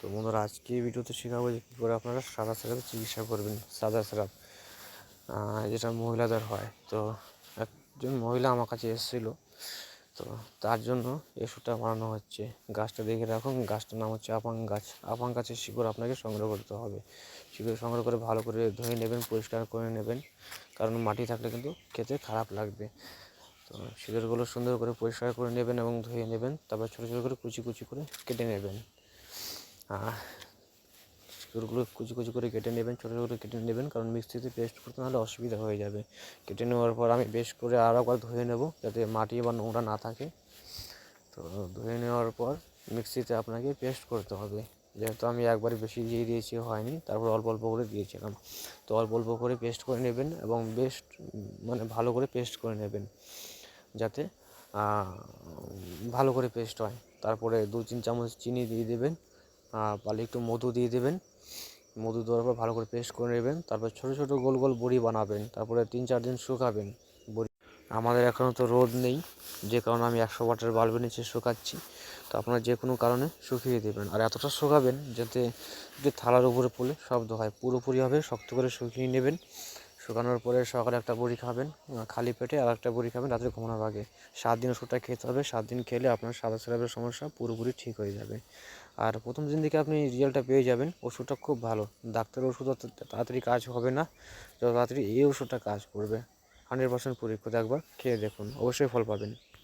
তো বন্ধুরা, আজকে ভিডিওতে শেখাবো যে কী করে আপনারা সাদা স্রাবের চিকিৎসা করবেন, সাদা স্রাব যেটা মহিলাদের হয়। তো একজন মহিলা আমার কাছে এসেছিল। তো তার জন্য ওষুধটা বানানো হচ্ছে। গাছটা দেখে রাখুন। গাছটার নাম হচ্ছে আপাং গাছ। আপাং গাছের শিকড় আপনাকে সংগ্রহ করতে হবে। শিকড় সংগ্রহ করে ভালো করে ধুয়ে নেবেন, পরিষ্কার করে নেবেন। কারণ মাটি থাকলে কিন্তু খেতে খারাপ লাগবে। তো শিকড়গুলো সুন্দর করে পরিষ্কার করে নেবেন এবং ধুয়ে নেবেন। তারপর ছোটো ছোটো করে কুচি কুচি করে কেটে নেবেন। শিকড়গুলো কুচি কুচি করে কেটে নেবেন, ছোটো ছোটো করে কেটে নেবেন, কারণ মিক্সিতে পেস্ট করতে নাহলে অসুবিধা হয়ে যাবে। কেটে নেওয়ার পর আমি বেশ করে আরও একবার ধুয়ে নেব, যাতে মাটি বা নোংরা না থাকে। তো ধুয়ে নেওয়ার পর মিক্সিতে আপনাকে পেস্ট করতে হবে। যেহেতু আমি একবারে বেশি দিয়ে দিয়েছি, হয়নি, তারপর অল্প অল্প করে দিয়েছিলাম। তো অল্প অল্প করে পেস্ট করে নেবেন এবং বেস্ট মানে ভালো করে পেস্ট করে নেবেন, যাতে ভালো করে পেস্ট হয়। তারপরে দু তিন চামচ চিনি দিয়ে দেবেন। পারলে একটু মধু দিয়ে দেবেন। মধু দেওয়ার পর ভালো করে পেস্ট করে নেবেন। তারপর ছোটো ছোটো গোল গোল বড়ি বানাবেন। তারপরে তিন চার দিন শুকাবেন বড়ি। আমাদের এখনও তো রোদ নেই। যে কারণে আমি একশো ওয়াটের বাল্বের নিচে শুকাচ্ছি। তো আপনারা যে কোনো কারণে শুকিয়ে দেবেন। আর এতটা শুকাবেন যাতে যে থালার উপরে পড়লে শব্দ হয়। পুরোপুরিভাবে শক্ত করে শুকিয়ে নেবেন। শুকানোর পরে সকালে একটা বড়ি খাবেন খালি পেটে আর একটা বড়ি খাবেন, রাত্রে ঘুমানোর আগে। সাত দিন ওষুধটা খেতে হবে, সাত দিন খেলে আপনার সাদা স্রাবের সমস্যা পুরোপুরি ঠিক হয়ে যাবে। আর প্রথম দিন থেকে আপনি রিজাল্টটা পেয়ে যাবেন, ওষুধটা খুব ভালো। ডাক্তারের ওষুধ তাড়াতাড়ি কাজ হবে না, যত তাড়াতাড়ি এই ওষুধটা কাজ করবে। হান্ড্রেড পার্সেন্ট পরীক্ষা একবার খেয়ে দেখুন, অবশ্যই ফল পাবেন।